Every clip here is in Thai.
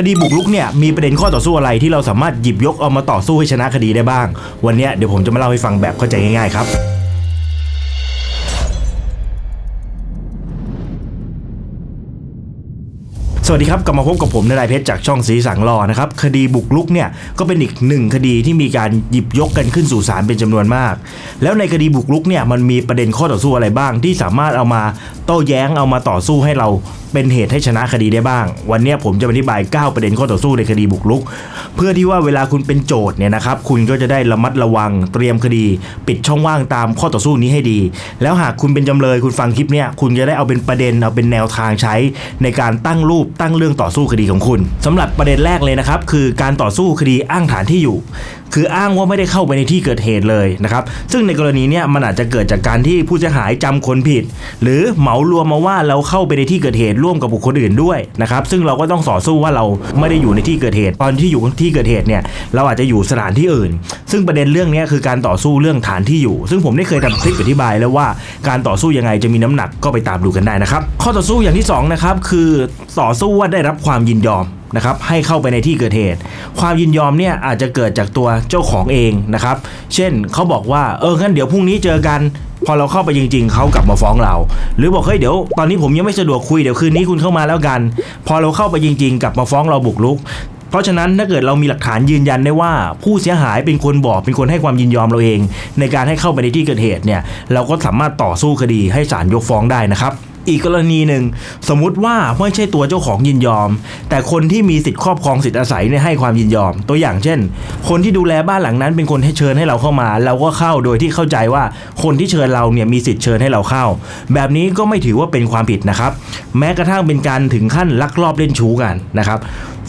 คดีบุกรุกเนี่ยมีประเด็นข้อต่อสู้อะไรที่เราสามารถหยิบยกเอามาต่อสู้ให้ชนะคดีได้บ้าง วันนี้เดี๋ยวผมจะมาเล่าให้ฟังแบบเข้าใจง่ายๆครับสวัสดีครับกลับมาพบกับผมนายเพชรจากช่องสีสังรอนะครับคดีบุกรุกเนี่ยก็เป็นอีกหนึ่งคดีที่มีการหยิบยกกันขึ้นสู่ศาลเป็นจำนวนมาก แล้วในคดีบุกรุกเนี่ยมันมีประเด็นข้อต่อสู้อะไรบ้าง ที่สามารถเอามาโต้แย้งเอามาต่อสู้ให้เราเป็นเหตุให้ชนะคดีได้บ้าง วันนี้ผมจะอธิบาย 9 ประเด็นข้อต่อสู้ในคดีบุกรุก เพื่อที่ว่าเวลาคุณเป็นโจทย์เนี่ยนะครับคุณก็จะได้ระมัดระวังเตรียมคดี ปิดช่องว่างตามข้อต่อสู้นี้ให้ดี แล้วหากคุณเป็นจำเลยคุณฟังคลิปเนี่ยคุณจะได้เอาเป็นประเด็นเอาเป็นแนวทางใช้ ในการตั้งรูปตั้งเรื่องต่อสู้คดีของคุณสำหรับประเด็นแรกเลยนะครับคือการต่อสู้คดีอ้างฐานที่อยู่ คืออ้างว่าไม่ได้เข้าไปในที่เกิดเหตุเลยนะครับ ซึ่งในกรณีเนี้ยมันอาจจะเกิดจากการที่ผู้เสียหายจำคนผิด หรือเหมารวมมาว่าเราเข้าไปในที่เกิดเหตุร่วมกับบุคคลอื่นด้วยนะครับซึ่งเราก็ต้องต่อสู้ว่าเราไม่ได้อยู่ในที่เกิดเหตุ ตอนที่อยู่ที่เกิดเหตุเนี่ยเราอาจจะอยู่สถานที่อื่น ซึ่งประเด็นเรื่องนี้คือการต่อสู้เรื่องฐานที่อยู่ ซึ่งผมได้เคยทำคลิปอธิบายแล้วว่าการต่อสู้ยังไงจะมีน้ำหนักก็ไปตามดูกันได้นะครับข้อต่อสู้อย่างที่สองนะครับคือต่อสู้ว่าได้รับความยินยอม นะครับให้เข้าไปในที่เกิดเหตุ ความยินยอมเนี่ยอาจจะเกิดจากตัวเจ้าของเองนะครับ เช่นเขาบอกว่าเอองั้นเดี๋ยวพรุ่งนี้เจอกัน พอเราเข้าไปจริง ๆเขากลับมาฟ้องเรา หรือบอกเฮ้ยเดี๋ยวตอนนี้ผมยังไม่สะดวกคุยเดี๋ยวคืนนี้คุณเข้ามาแล้วกัน พอเราเข้าไปจริง ๆ กลับมาฟ้องเราบุกรุกเพราะฉะนั้นถ้าเกิดเรามีหลักฐานยืนยันได้ว่า ผู้เสียหายเป็นคนบอกเป็นคนให้ความยินยอมเราเอง ในการให้เข้าไปในที่เกิดเหตุเนี่ยเราก็สามารถต่อสู้คดีให้ศาลยกฟ้องได้นะครับ อีกกรณีหนึ่งสมมุติว่าไม่ใช่ตัวเจ้าของยินยอม แต่คนที่มีสิทธิครอบครองสิทธิอาศัยเนี่ยให้ความยินยอม ตัวอย่างเช่น คนที่ดูแลบ้านหลังนั้นเป็นคนให้เชิญให้เราเข้ามา เราก็เข้าโดยที่เข้าใจว่าคนที่เชิญเราเนี่ยมีสิทธิเชิญให้เราเข้า แบบนี้ก็ไม่ถือว่าเป็นความผิดนะครับ แม้กระทั่งเป็นการถึงขั้นลักลอบเล่นชู้กันนะครับ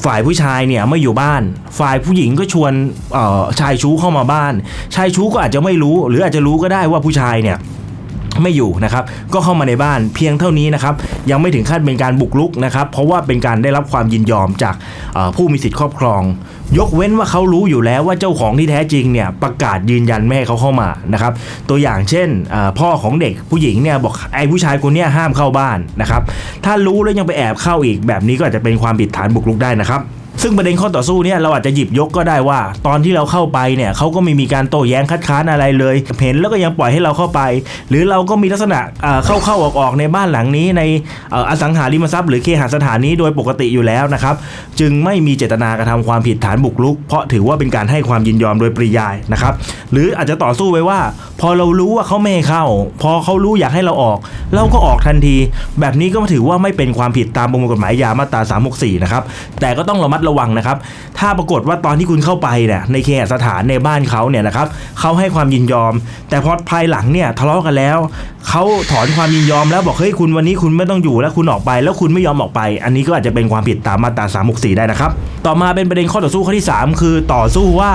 ฝ่ายผู้ชายเนี่ยไม่อยู่บ้าน ฝ่ายผู้หญิงก็ชวนเออชายชู้เข้ามาบ้าน ชายชู้ก็อาจจะไม่รู้ หรืออาจจะรู้ก็ได้ว่าผู้ชายเนี่ย ไม่อยู่นะครับก็เข้ามาในบ้านเพียงเท่านี้นะครับยังไม่ถึงขั้นเป็นการบุกรุกนะครับเพราะว่าเป็นการได้รับความยินยอมจากผู้มีสิทธิครอบครอง ยกเว้นว่าเขารู้อยู่แล้วว่าเจ้าของที่แท้จริงเนี่ยประกาศยืนยันไม่ให้เขาเข้ามานะครับตัวอย่างเช่นพ่อของเด็กผู้หญิงเนี่ยบอกไอ้ผู้ชายคนนี้ห้ามเข้าบ้านนะครับถ้ารู้แล้วยังไปแอบเข้าอีกแบบนี้ก็อาจจะเป็นความผิดฐานบุกรุกได้นะครับ ซึ่งประเด็นข้อต่อสู้เนี่ยเราอาจจะหยิบยกก็ได้ว่า ตอนที่เราเข้าไปเนี่ยเขาก็ไม่มีการโต้แย้งคัดค้านอะไรเลย เห็นแล้วก็ยังปล่อยให้เราเข้าไป หรือเราก็มีลักษณะเข้าเข้าออกออกในบ้านหลังนี้ในเอ่ออสังหาริมทรัพย์หรือเคหสถานนี้โดยปกติอยู่แล้วนะครับจึงไม่มีเจตนากระทำความผิดฐานบุกรุก เพราะถือว่าเป็นการให้ความยินยอมโดยปริยายนะครับหรืออาจจะต่อสู้ไว้ว่า พอเรารู้ว่าเขาไม่ให้เข้า พอเขารู้อยากให้เราออก เราก็ออกทันที แบบนี้ก็ถือว่าไม่เป็นความผิดตามประมวลกฎหมายยามาตรา 364 นะครับ แต่ก็ต้องระมัดระวังนะครับ ถ้าปรากฏว่าตอนที่คุณเข้าไปเนี่ยในเคหสถานในบ้านเขาเนี่ยนะครับเขาให้ความยินยอม แต่พอภายหลังเนี่ยทะเลาะกันแล้วเขาถอนความยินยอมแล้วบอกเฮ้ยคุณวันนี้คุณไม่ต้องอยู่แล้วคุณออกไป แล้วคุณไม่ยอมออกไป อันนี้ก็อาจจะเป็นความผิดตามมาตรา 364 ได้นะครับ ต่อมาเป็นประเด็นข้อต่อสู้ข้อที่ 3 คือต่อสู้ว่า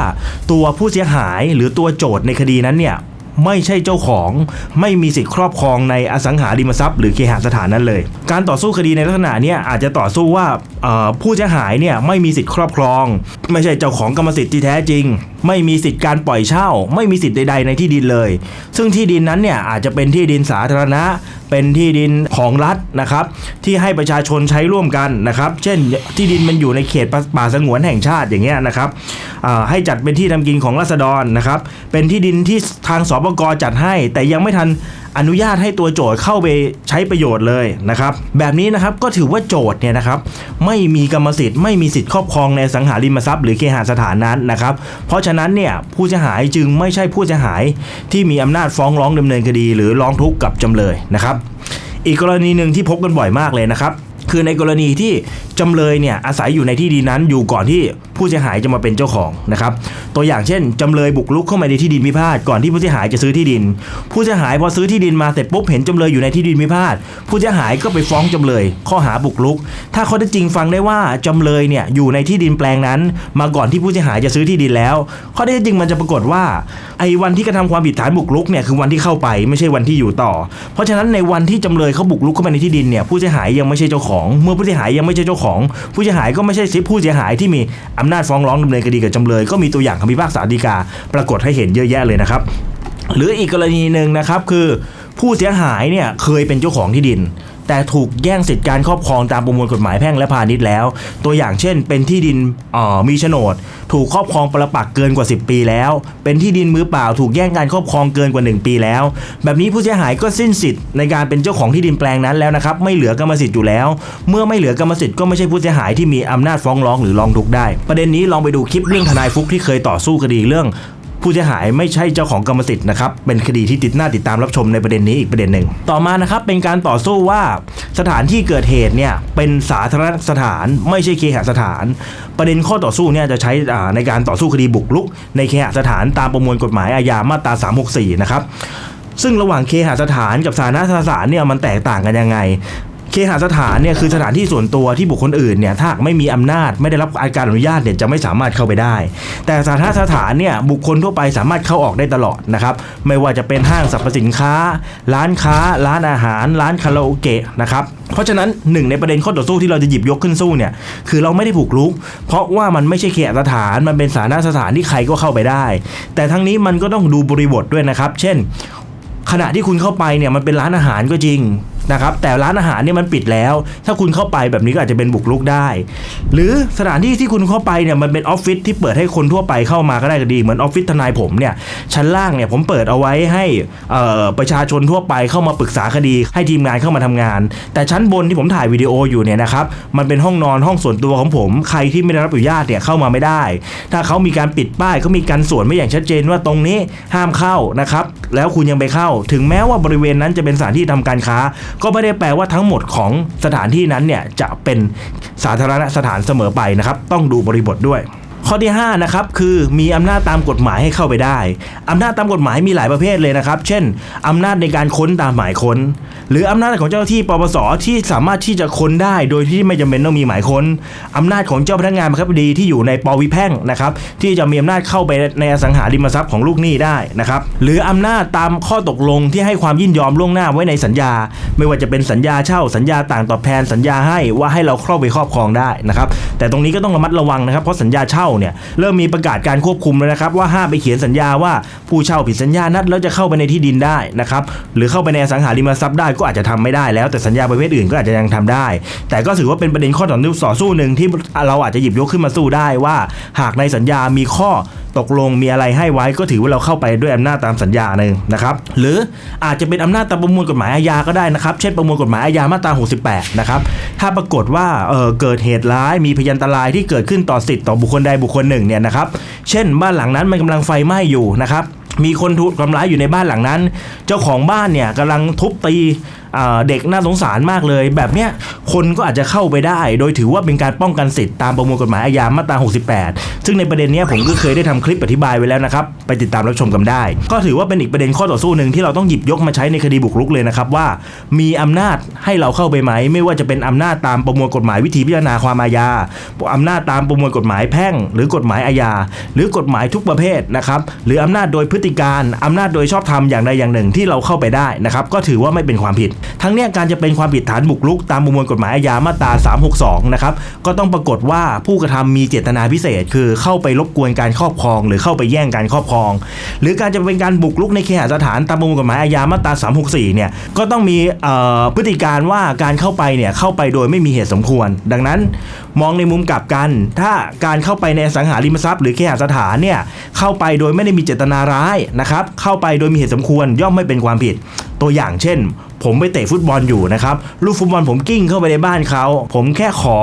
ตัวผู้เสียหายหรือตัวโจทย์ในคดีนั้นเนี่ย ไม่ใช่เจ้าของ ไม่มีสิทธิ์ครอบครองในอสังหาริมทรัพย์หรือเคหสถานนั้นเลย การต่อสู้คดีในลักษณะนี้อาจจะต่อสู้ว่าผู้เสียหายเนี่ยไม่มีสิทธิ์ครอบครอง ไม่ใช่เจ้าของกรรมสิทธิ์ที่แท้จริง ไม่มีสิทธิ์การปล่อยเช่า ไม่มีสิทธิ์ใด ๆ ในที่ดินเลย ซึ่งที่ดินนั้นเนี่ยอาจจะเป็นที่ดินสาธารณะเป็นที่ดินของรัฐนะครับ ที่ให้ประชาชนใช้ร่วมกันนะครับ เช่นที่ดินมันอยู่ในเขตป่าสงวนแห่งชาติอย่างเงี้ยนะครับให้จัดเป็นที่ทำกินของราษฎรนะครับ เป็นที่ดินที่ทางสปกจัดให้ แต่ยังไม่ทัน อนุญาตให้ตัวโจทย์เข้าไปใช้ประโยชน์เลยนะครับ แบบนี้นะครับก็ถือว่าโจทย์เนี่ยนะครับไม่มีกรรมสิทธิ์ไม่มีสิทธิ์ครอบครองในสังหาริมทรัพย์หรือเคหสถานนั้นนะครับ เพราะฉะนั้นเนี่ยผู้เสียหายจึงไม่ใช่ผู้เสียหายที่มีอำนาจฟ้องร้องดำเนินคดี หรือร้องทุกข์กับจำเลยนะครับ อีกกรณีหนึ่งที่พบกันบ่อยมากเลยนะครับ คือในกรณีที่จำเลยเนี่ยอาศัยอยู่ในที่ดินนั้นอยู่ก่อนที่ผู้เสียหายจะมาเป็นเจ้าของนะครับตัวอย่างเช่น จำเลยบุกรุกเข้ามาในที่ดินพิพาทก่อนที่ผู้เสียหายจะซื้อที่ดิน ผู้เสียหายพอซื้อที่ดินมาเสร็จปุ๊บเห็นจำเลยอยู่ในที่ดินพิพาทผู้เสียหายก็ไปฟ้องจำเลย ข้อหาบุกรุก ถ้าข้อเท็จจริงฟังได้ว่าจำเลยเนี่ยอยู่ในที่ดินแปลงนั้น มาก่อนที่ผู้เสียหายจะซื้อที่ดินแล้ว ข้อเท็จจริงมันจะปรากฏว่าไอ้วันที่กระทำความผิดฐานบุกรุกเนี่ยคือวันที่เข้าไปไม่ใช่วันที่อยู่ต่อ เพราะฉะนั้นในวันที่จำเลยเขาบุกรุกเข้ามาในที่ดินเนี่ยผู้เสียหายยังไม่ใช่เจ้าของเมื่อผู้เสียหายยังไม่ใช่เจ้าของ ผู้เสียหายก็ไม่ใช่สิผู้เสียหายที่มีอำนาจฟ้องร้องดำเนินคดีกับจำเลย ก็มีตัวอย่างคำพิพากษาฎีกา ปรากฏให้เห็นเยอะแยะเลยนะครับหรืออีกกรณีหนึ่งนะครับคือผู้เสียหายเนี่ยเคยเป็นเจ้าของที่ดิน แต่ถูกแย่งสิทธิการครอบครองตามประมวลกฎหมายแพ่งและพาณิชย์แล้ว ตัวอย่างเช่น เป็นที่ดินมีโฉนด ถูกครอบครองประปักเกินกว่า 10 ปีแล้ว เป็นที่ดินมือเปล่าถูกแย่งการครอบครองเกินกว่า 1 ปีแล้ว แบบนี้ผู้เสียหายก็สิ้นสิทธิ์ในการเป็นเจ้าของที่ดินแปลงนั้นแล้วนะครับไม่เหลือกรรมสิทธิ์อยู่แล้ว เมื่อไม่เหลือกรรมสิทธิ์ก็ไม่ใช่ผู้เสียหายที่มีอำนาจฟ้องร้องหรือร้องทุกข์ได้ ประเด็นนี้ลองไปดูคลิปเรื่องทนายฟุกที่เคยต่อสู้คดีเรื่อง ผู้เสียหายไม่ใช่เจ้าของกรรมสิทธิ์นะครับเป็นคดีที่ติดหน้าติดตามรับชมในประเด็นนี้อีกประเด็นหนึ่งต่อมานะครับเป็นการต่อสู้ว่าสถานที่เกิดเหตุเนี่ยเป็นสาธารณสถานไม่ใช่เคหสถาน ประเด็นข้อต่อสู้เนี่ยจะใช้ในการต่อสู้คดีบุกรุก ในเคหสถานตามประมวลกฎหมายอาญามาตรา 364 นะครับซึ่งระหว่างเคหสถานกับสาธารณสถานเนี่ยมันแตกต่างกันยังไง เคหสถานเนี่ยคือสถานที่ส่วนตัวที่บุคคลอื่นเนี่ยถ้าหากไม่มีอำนาจไม่ได้รับการอนุญาตเนี่ยจะไม่สามารถเข้าไปได้ แต่สาธารณสถานเนี่ยบุคคลทั่วไปสามารถเข้าออกได้ตลอดนะครับไม่ว่าจะเป็นห้างสรรพสินค้า ร้านค้า ร้านอาหาร ร้านคาราโอเกะนะครับเพราะฉะนั้นหนึ่งในประเด็นข้อต่อสู้ที่เราจะหยิบยกขึ้นสู้เนี่ยคือเราไม่ได้ผูกลุก เพราะว่ามันไม่ใช่เคหสถานมันเป็นสาธารณสถานที่ใครก็เข้าไปได้ แต่ทั้งนี้มันก็ต้องดูบริบทด้วยนะครับ เช่น ขณะที่คุณเข้าไปเนี่ยมันเป็นร้านอาหารก็จริง นะครับแต่ร้านอาหารเนี่ยมันปิดแล้ว ถ้าคุณเข้าไปแบบนี้ก็อาจจะเป็นบุกรุกได้ หรือสถานที่ที่คุณเข้าไปเนี่ยมันเป็นออฟฟิศที่เปิดให้คนทั่วไปเข้ามาก็ได้ก็ดีเหมือนออฟฟิศทนายผมเนี่ยชั้นล่างเนี่ยผมเปิดเอาไว้ให้ประชาชนทั่วไปเข้ามาปรึกษาคดีให้ทีมงานเข้ามาทำงาน แต่ชั้นบนที่ผมถ่ายวิดีโออยู่เนี่ยนะครับมันเป็นห้องนอนห้องส่วนตัวของผม ใครที่ไม่ได้รับอนุญาตเนี่ยเข้ามาไม่ได้ ถ้าเขามีการปิดป้ายเขามีการสวนไม่อย่างชัดเจนว่าตรงนี้ห้ามเข้านะครับแล้วคุณยังไปเข้า ถึงแม้ว่าบริเวณนั้นจะเป็นสถานที่ทำการค้าก็ไม่ได้แปลว่าทั้งหมดของสถานที่นั้นเนี่ยจะเป็นสาธารณสถานเสมอไปนะครับ ต้องดูบริบทด้วย ข้อที่5นะครับคือมีอำนาจตามกฎหมายให้เข้าไปได้อำนาจตามกฎหมายมีหลายประเภทเลยนะครับ เช่นอำนาจในการค้นตามหมายค้น หรืออำนาจของเจ้าที่ปปสที่สามารถที่จะค้นได้ โดยที่ไม่จำเป็นต้องมีหมายค้นอำนาจของเจ้าพนักงานบังคับคดีที่อยู่ในปวิแพ่งนะครับที่จะมีอำนาจเข้าไปในอสังหาริมทรัพย์ของลูกหนี้ได้นะครับหรืออำนาจตามข้อตกลงที่ให้ความยินยอมล่วงหน้าไว้ในสัญญา ไม่ว่าจะเป็นสัญญาเช่าสัญญาต่างตอบแทนสัญญาให้ว่าให้เราเข้าไปครอบครองได้นะครับแต่ตรงนี้ก็ต้องระมัดระวังนะครับเพราะสัญญาเช่าเนี่ยเริ่มมีประกาศการควบคุมแล้วนะครับว่าห้ามไปเขียนสัญญาว่าผู้เช่าผิดสัญญานัดแล้วจะเข้าไปในที่ดินได้นะครับหรือเข้าไปในสังหาริมทรัพย์ได้ก็อาจจะทำไม่ได้แล้วแต่สัญญาประเภทอื่นก็อาจจะยังทำได้ แต่ก็ถือว่าเป็นประเด็นข้อต่อสู้หนึ่งที่เราอาจจะหยิบยกขึ้นมาสู้ได้ว่า หากในสัญญามีข้อ ตกลงมีอะไรให้ไว้ก็ถือว่าเราเข้าไปด้วยอำนาจตามสัญญาหนึ่งนะครับหรืออาจจะเป็นอำนาจตามประมวลกฎหมายอาญาก็ได้นะครับ เช่นประมวลกฎหมายอาญามาตรา 68 นะครับถ้าปรากฏว่าเเกิดเหตุร้ายมีพยันตรายที่เกิดขึ้นต่อสิทธิ์ต่อบุคคลใดบุคคลหนึ่งเนี่ยนะครับเช่นบ้านหลังนั้นมันกำลังไฟไหม้อยู่นะครับมีคนถูกทำร้ายอยู่ในบ้านหลังนั้น เจ้าของบ้านเนี่ยกำลังทุบตี เด็กน่าสงสารมากเลย แบบเนี้ยคนก็อาจจะเข้าไปได้ โดยถือว่าเป็นการป้องกันสิทธิ์ตามประมวลกฎหมายอาญามาตรา 68 ซึ่งในประเด็นเนี้ยผมก็เคยได้ทำคลิปอธิบายไว้แล้วนะครับ ไปติดตามรับชมกันได้ ก็ถือว่าเป็นอีกประเด็นข้อต่อสู้หนึ่งที่เราต้องหยิบยกมาใช้ในคดีบุกรุกเลยนะครับว่า มีอำนาจให้เราเข้าไปไหม ไม่ว่าจะเป็นอำนาจตามประมวลกฎหมายวิธีพิจารณาความอาญาอำนาจตามประมวลกฎหมายแพ่ง หรือกฎหมายอาญาหรือกฎหมายทุกประเภทนะครับหรืออำนาจโดยพฤติการอำนาจโดยชอบธรรมอย่างใดอย่างหนึ่งที่เราเข้าไปได้นะครับก็ถือว่าไม่เป็นความผิดทั้งนี้การจะเป็นความผิดฐานบุกรุกตามประมวลกฎหมายอาญามาตรา 362 นะครับ ก็ต้องปรากฏว่าผู้กระทำมีเจตนาพิเศษ คือเข้าไปรบกวนการครอบครอง หรือเข้าไปแย่งการครอบครอง หรือการจะเป็นการบุกรุกในเคหสถานตามประมวลกฎหมายอาญามาตรา 364 เนี่ย ก็ต้องมีพฤติการว่าการเข้าไปเนี่ยเข้าไปโดยไม่มีเหตุสมควร ดังนั้นมองในมุมกลับกัน ถ้าการเข้าไปในสังหาริมทรัพย์หรือเคหสถานเนี่ยเข้าไปโดยไม่ได้มีเจตนาร้ายนะครับเข้าไปโดยมีเหตุสมควรย่อมไม่เป็นความผิด ตัวอย่างเช่น ผมไปเตะฟุตบอลอยู่นะครับลูกฟุตบอลผมกิ้งเข้าไปในบ้านเขา ผมแค่ขอ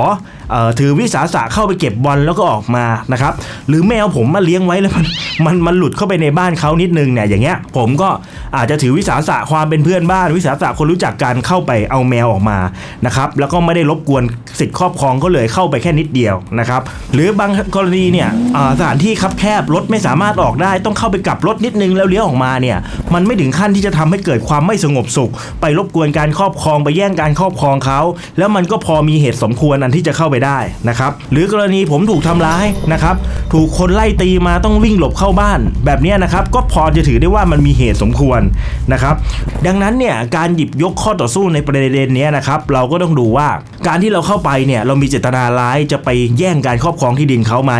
ออถือวิสาสะเข้าไปเก็บบอลแล้วก็ออกมานะครับหรือแมวผมมาเลี้ยงไว้แล้วมันมันมันหลุดเข้าไปในบ้านเขานิดนึงเนี่ยอย่างเงี้ยผมก็อาจจะถือวิสาสะความเป็นเพื่อนบ้าน วิสาสะคนรู้จักกันเข้าไปเอาแมวออกมานะครับแล้วก็ไม่ได้รบกวนสิทธิ์ครอบครองก็เลยเข้าไปแค่นิดเดียวนะครับหรือบางกรณีเนี่ยสถานที่คับแคบรถไม่สามารถออกได้ต้องเข้าไปกลับรถนิดนึงแล้วเลี้ยวออกมาเนี่ยมันไม่ถึงขั้นที่จะทำให้เกิดความไม่สงบสุขไปรบกวนการครอบครองไปแย่งการครอบครองเขา แล้วมันก็พอมีเหตุสมควรอันที่จะเข้าไปได้นะครับหรือกรณีผมถูกทำร้ายนะครับถูกคนไล่ตีมาต้องวิ่งหลบเข้าบ้าน แบบนี้นะครับก็พอจะถือได้ว่ามันมีเหตุสมควรนะครับดังนั้นเนี่ยการหยิบยกข้อต่อสู้ในประเด็นนี้นะครับเราก็ต้องดูว่าการที่เราเข้าไปเนี่ยเรามีเจตนาร้ายจะไปแย่งการครอบครองที่ดินเขาไหม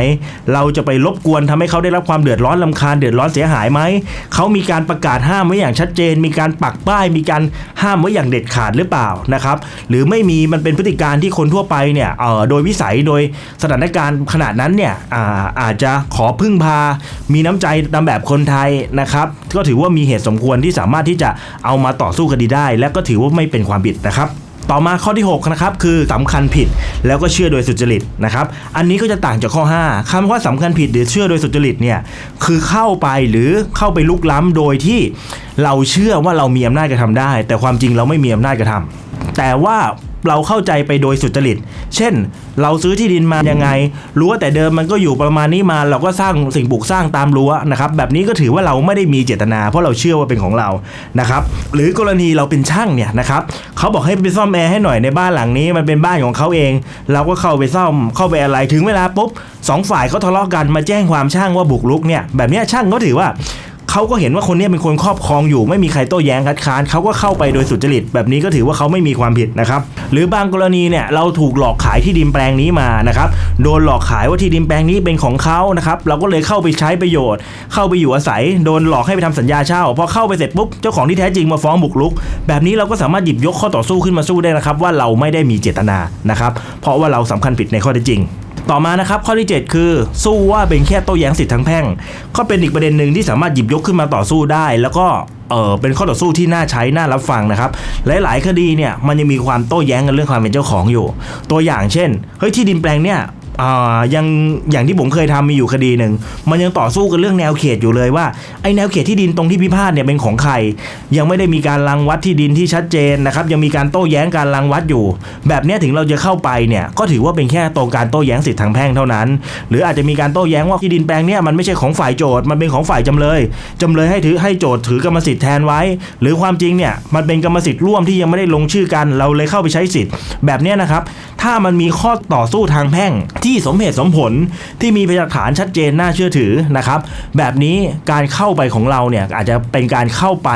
เราจะไปรบกวนทำให้เขาได้รับความเดือดร้อนลำคาญเดือดร้อนเสียหายไหมเขามีการประกาศห้ามไว้อย่างชัดเจน มีการปักป้ายมีการห้ามไว้อย่างเด็ดขาดหรือเปล่านะครับหรือไม่มีมันเป็นพฤติการที่คนทั่วไปเนี่ยเอ่อโดยวิสัยโดยสถานการณ์ขนาดนั้นเนี่ยอาอาจจะขอพึ่งพา มีน้ำใจตามแบบคนไทยนะครับก็ถือว่ามีเหตุสมควรที่สามารถที่จะเอามาต่อสู้คดีได้ และก็ถือว่าไม่เป็นความผิดนะครับ ต่อมาข้อที่ 6 นะครับ คือสำคัญผิดแล้วก็เชื่อโดยสุจริตนะครับ อันนี้ก็จะต่างจากข้อ 5คำว่าสำคัญผิดหรือเชื่อโดยสุจริตเนี่ยคือเข้าไปหรือเข้าไปลุกล้ำโดยที่เราเชื่อว่าเรามีอำนาจกระทำได้ แต่ความจริงเราไม่มีอำนาจกระทำแต่ว่า เราเข้าใจไปโดยสุจริต เช่น เราซื้อที่ดินมายังไง รั้วแต่เดิมมันก็อยู่ประมาณนี้มา เราก็สร้างสิ่งปลูกสร้างตามรั้วนะครับ แบบนี้ก็ถือว่าเราไม่ได้มีเจตนา เพราะเราเชื่อว่าเป็นของเรา นะครับ หรือกรณีเราเป็นช่างเนี่ยนะครับ เขาบอกให้ไปซ่อมแอร์ให้หน่อยในบ้านหลังนี้ มันเป็นบ้านของเขาเอง เราก็เข้าไปซ่อม เข้าไปอะไร ถึงเวลาปุ๊บสองฝ่ายเขาทะเลาะกันมาแจ้งความช่างว่าบุกรุกเนี่ย แบบนี้ช่างก็ถือว่า เขาก็เห็นว่าคนนี้เป็นคนครอบครองอยู่ไม่มีใครโต้แย้งคัดค้านเขาก็เข้าไปโดยสุจริตแบบนี้ก็ถือว่าเขาไม่มีความผิดนะครับหรือบางกรณีเนี่ยเราถูกหลอกขายที่ดินแปลงนี้มานะครับโดนหลอกขายว่าที่ดินแปลงนี้เป็นของเขานะครับเราก็เลยเข้าไปใช้ประโยชน์ เข้าไปอยู่อาศัย โดนหลอกให้ไปทำสัญญาเช่าพอเข้าไปเสร็จปุ๊บเจ้าของที่แท้จริงมาฟ้องบุกรุก แบบนี้เราก็สามารถหยิบยกข้อต่อสู้ขึ้นมาสู้ได้นะครับ ว่าเราไม่ได้มีเจตนานะครับเพราะว่าเราสำคัญผิดในข้อเท็จจริง ต่อมานะครับข้อที่ 7 คือ สู้ว่าเป็นแค่โต้แย้งสิทธิทางแพ่ง ก็เป็นอีกประเด็นหนึ่งที่สามารถหยิบยกขึ้นมาต่อสู้ได้ แล้วก็เออเป็นข้อต่อสู้ที่น่าใช้น่ารับฟังนะครับหลาย ๆ คดีเนี่ยมันยังมีความโต้แย้งกันเรื่องความเป็นเจ้าของอยู่ ตัวอย่างเช่นเฮ้ยที่ดินแปลงเนี่ย ยังอย่างที่ผมเคยทำมีอยู่คดีหนึ่งมันยังต่อสู้กันเรื่องแนวเขตอยู่เลยว่าไอแนวเขตที่ดินตรงที่พิพาทเนี่ยเป็นของใคร ยังไม่ได้มีการรังวัดที่ดินที่ชัดเจนนะครับยังมีการโต้แย้งการรังวัดอยู่ แบบนี้ถึงเราจะเข้าไปเนี่ยก็ถือว่าเป็นแค่ตรงการโต้แย้งสิทธิทางแพ่งเท่านั้น หรืออาจจะมีการโต้แย้งว่าที่ดินแปลงเนี่ยมันไม่ใช่ของฝ่ายโจทย์มันเป็นของฝ่ายจำเลยจำเลยให้ถือให้โจทย์ถือกรรมสิทธิ์แทนไว้ หรือความจริงเนี่ยมันเป็นกรรมสิทธิ์ร่วมที่ยังไม่ได้ลงชื่อกันเราเลยเข้าไปใช้สิทธิ์แบบนี้นะครับ ถ้ามันมีข้อต่อสู้ทางแพ่ง ที่สมเหตุสมผลที่มีพยานฐานชัดเจนน่าเชื่อถือนะครับ แบบนี้การเข้าไปของเราเนี่ยอาจจะเป็นการเข้าไป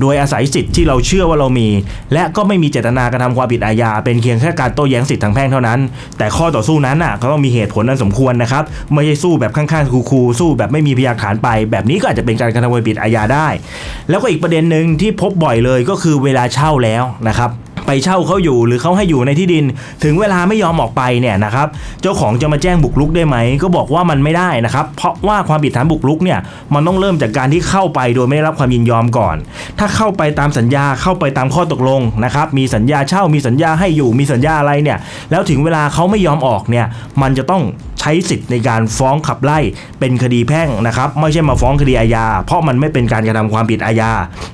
โดยอาศัยสิทธิ์ที่เราเชื่อว่าเรามี และก็ไม่มีเจตนากระทำความผิดอาญาเป็นเพียงแค่การโต้แย้งสิทธิทางแพ่งเท่านั้น แต่ข้อต่อสู้นั้นน่ะก็ต้องมีเหตุผลนั้นสมควรนะครับไม่ใช่สู้แบบข้างๆคูๆสู้แบบไม่มีพยานฐานไป แบบนี้ก็อาจจะเป็นการกระทำความผิดอาญาได้ แล้วก็อีกประเด็นหนึ่งที่พบบ่อยเลยก็คือเวลาเช่าแล้วนะครับ ไปเช่าเขาอยู่ หรือเขาให้อยู่ในที่ดิน ถึงเวลาไม่ยอมออกไปเนี่ยนะครับเจ้าของจะมาแจ้งบุกรุกได้ไหมก็บอกว่ามันไม่ได้นะครับเพราะว่าความผิดฐานบุกรุกเนี่ยมันต้องเริ่มจากการที่เข้าไปโดยไม่ได้รับความยินยอมก่อน ถ้าเข้าไปตามสัญญาเข้าไปตามข้อตกลงนะครับมีสัญญาเช่ามีสัญญาให้อยู่มีสัญญาอะไรเนี่ยแล้วถึงเวลาเขาไม่ยอมออกเนี่ยมันจะต้องใช้สิทธิ์ในการฟ้องขับไล่เป็นคดีแพ่งนะครับไม่ใช่มาฟ้องคดีอาญา เพราะมันไม่เป็นการกระทำความผิดอาญา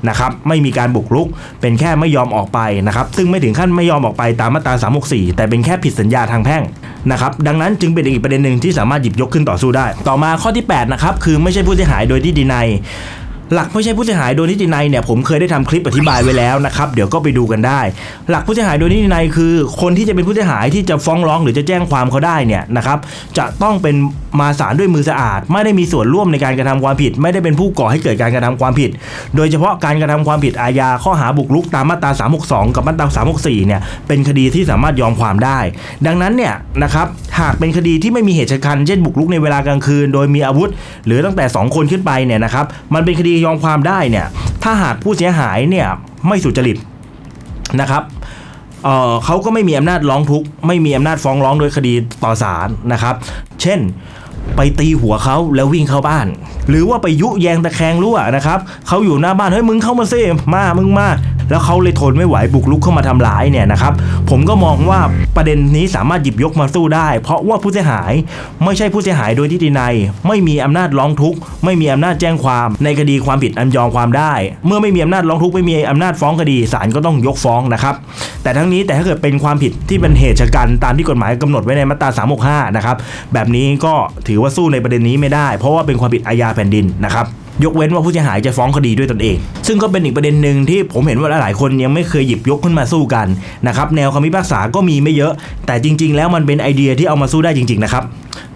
นะครับไม่มีการบุกรุกเป็นแค่ไม่ยอมออกไปนะครับซึ่งไม่ถึงขั้นไม่ยอมออกไปตามมาตรา 364 แต่เป็นแค่ผิดสัญญาทางแพ่งนะครับดังนั้นจึงเป็นอีกประเด็นหนึ่งที่สามารถหยิบยกขึ้นต่อสู้ได้ ต่อมาข้อที่8นะครับคือไม่ใช่ผู้เสียหายโดยที่ดีในย หลักไม่ใช่ผู้เสียหายโดยนิตินัยเนี่ยผมเคยได้ทำคลิปอธิบายไว้แล้วนะครับเดี๋ยวก็ไปดูกันได้ หลักผู้เสียหายโดยนิตินัยคือ คนที่จะเป็นผู้เสียหายที่จะฟ้องร้องหรือจะแจ้งความเขาได้เนี่ยนะครับจะต้องเป็นมาศาลด้วยมือสะอาด ไม่ได้มีส่วนร่วมในการกระทำความผิด ไม่ได้เป็นผู้ก่อให้เกิดการกระทำความผิด โดยเฉพาะการกระทำความผิดอาญาข้อหาบุกรุกตามมาตรา 362 กับมาตรา 364 เนี่ยเป็นคดีที่สามารถยอมความได้ ดังนั้นเนี่ยนะครับหากเป็นคดีที่ไม่มีเหตุสำคัญเช่นบุกรุกในเวลากลางคืน โดยมีอาวุธ หรือตั้งแต่ 2 คนขึ้นไปเนี่ยนะครับมันเป็นคดียอมความได้เนี่ยถ้าหากผู้เสียหายเนี่ยไม่สุจริตนะครับเเขาก็ไม่มีอำนาจร้องทุกข์ไม่มีอำนาจฟ้องร้องโดยคดีต่อศาลนะครับ เช่นไปตีหัวเขาแล้ววิ่งเข้าบ้าน หรือว่าไปยุแยงตะแคงรั่วนะครับเขาอยู่หน้าบ้านเฮ้ยมึงเข้ามาซิมามึงมา แล้วเขาเลยทนไม่ไหวบุกลุกเข้ามาทำร้ายเนี่ยนะครับผมก็มองว่าประเด็นนี้สามารถหยิบยกมาสู้ได้ เพราะว่าผู้เสียหายไม่ใช่ผู้เสียหายโดยที่ดีในไม่มีอำนาจร้องทุกข์ไม่มีอำนาจแจ้งความในคดีความผิดอันยอมความได้ เมื่อไม่มีอำนาจร้องทุกข์ไม่มีอำนาจฟ้องคดีศาลก็ต้องยกฟ้องนะครับแต่ทั้งนี้แต่ถ้าเกิดเป็นความผิดที่เป็นเหตุชะกันตามที่กฎหมายกำหนดไว้ในมาตรา 365 นะครับแบบนี้ก็ถือว่าสู้ในประเด็นนี้ไม่ได้ เพราะว่าเป็นความผิดอาญาแผ่นดินนะครับ ยกเว้นว่าผู้เสียหายจะฟ้องคดีด้วยตนเอง ซึ่งก็เป็นอีกประเด็นหนึ่งที่ผมเห็นว่าหลายๆคนยังไม่เคยหยิบยกขึ้นมาสู้กันนะครับแนวคำพิพากษาก็มีไม่เยอะ แต่จริง ๆ แล้วมันเป็นไอเดียที่เอามาสู้ได้จริง ๆ นะครับ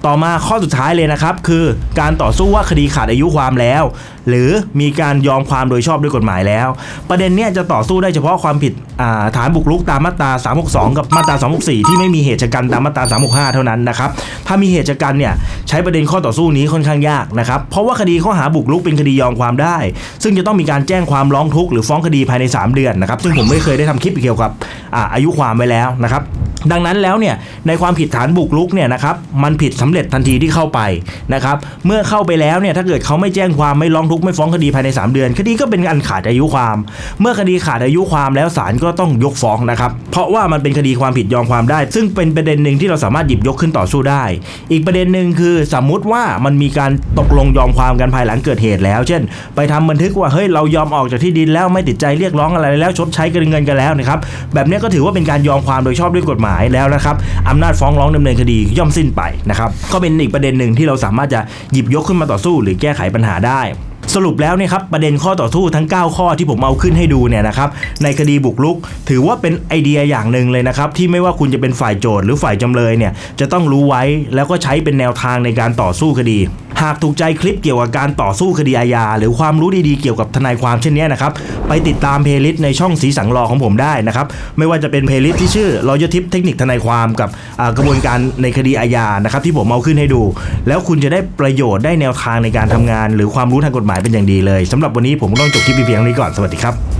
ต่อมาข้อสุดท้ายเลยนะครับ คือการต่อสู้ว่าคดีขาดอายุความแล้ว หรือมีการยอมความโดยชอบด้วยกฎหมายแล้ว ประเด็นเนี้ยจะต่อสู้ได้เฉพาะความผิดาฐานบุกรุกตามมาตรา 362 กับมาตรา 264 ที่ไม่มีเหตุชะกันตามมาตรา 365 เท่านั้นนะครับถ้ามีเหตุชะกันเนี่ยใช้ประเด็นข้อต่อสู้นี้ค่อนข้างยากนะครับเพราะว่าคดีข้อหาบุกรุกเป็นคดียอมความได้ ซึ่งจะต้องมีการแจ้งความร้องทุกข์หรือฟ้องคดีภายใน 3 เดือนนะครับซึ่งผมไม่เคยได้ทำคลิปเกี่ยวกับอาอายุความไว้แล้วนะครับ ดังนั้นแล้วเนี่ยในความผิดฐานบุกรุกเนี่ยนะครับมันผิดสำเร็จทันทีที่เข้าไปนะครับเมื่อเข้าไปแล้วเนี่ยถ้าเกิดเขาไม่แจ้งความไม่ร้องทุกข์ไม่ฟ้องคดีภายใน 3 เดือน คดีก็เป็นการขาดอายุความ เมื่อคดีขาดอายุความแล้วศาลก็ต้องยกฟ้องนะครับเพราะว่ามันเป็นคดีความผิดยอมความได้ ซึ่งเป็นประเด็นหนึ่งที่เราสามารถหยิบยกขึ้นต่อสู้ได้ อีกประเด็นหนึ่งคือสมมุติว่ามันมีการตกลงยอมความกันภายหลังเกิดเหตุแล้ว เช่น ไปทำบันทึกว่าเฮ้ยเรายอมออกจากที่ดินแล้วไม่ติดใจเรียกร้องอะไรแล้วชดใช้เงินกันแล้วนะครับแบบเนี้ก็ถือว่าเป็นการยอมความโดยชอบด้วยกฎหมายแล้วนะครับอำนาจฟ้องร้องดำเนินคดีย่อมสิ้นไปนะครับก็เป็นอีกประเด็นหนึ่งที่เราสามารถจะหยิบยกขึ้นมาต่อสู้ หรือแก้ไขปัญหาได้ สรุปแล้วเนี่ยครับประเด็นข้อต่อสู้ทั้ง 9 ข้อที่ผมเอาขึ้นให้ดูเนี่ยนะครับในคดีบุกรุก ถือว่าเป็นไอเดียอย่างหนึ่งเลยนะครับที่ไม่ว่าคุณจะเป็นฝ่ายโจทย์หรือฝ่ายจำเลยเนี่ยจะต้องรู้ไว้แล้วก็ใช้เป็นแนวทางในการต่อสู้คดี หากถูกใจคลิปเกี่ยวกับการต่อสู้คดีอาญาหรือความรู้ดีๆเกี่ยวกับทนายความเช่นนี้นะครับไปติดตามเพลย์ลิสต์ในช่องสีสังรอของผมได้นะครับไม่ว่าจะเป็นเพลย์ลิสต์ที่ชื่อ Lawyer Tip เทคนิคทนายความกับกระบวนการในคดีอาญานะครับที่ผมเอาขึ้นให้ดู แล้วคุณจะได้ประโยชน์ได้แนวทางในการทำงาน หรือความรู้ทางกฎหมายหมายเป็นอย่างดีเลยสำหรับวันนี้ผมต้องจบคลิปเพียงเท่านี้ก่อนสวัสดีครับ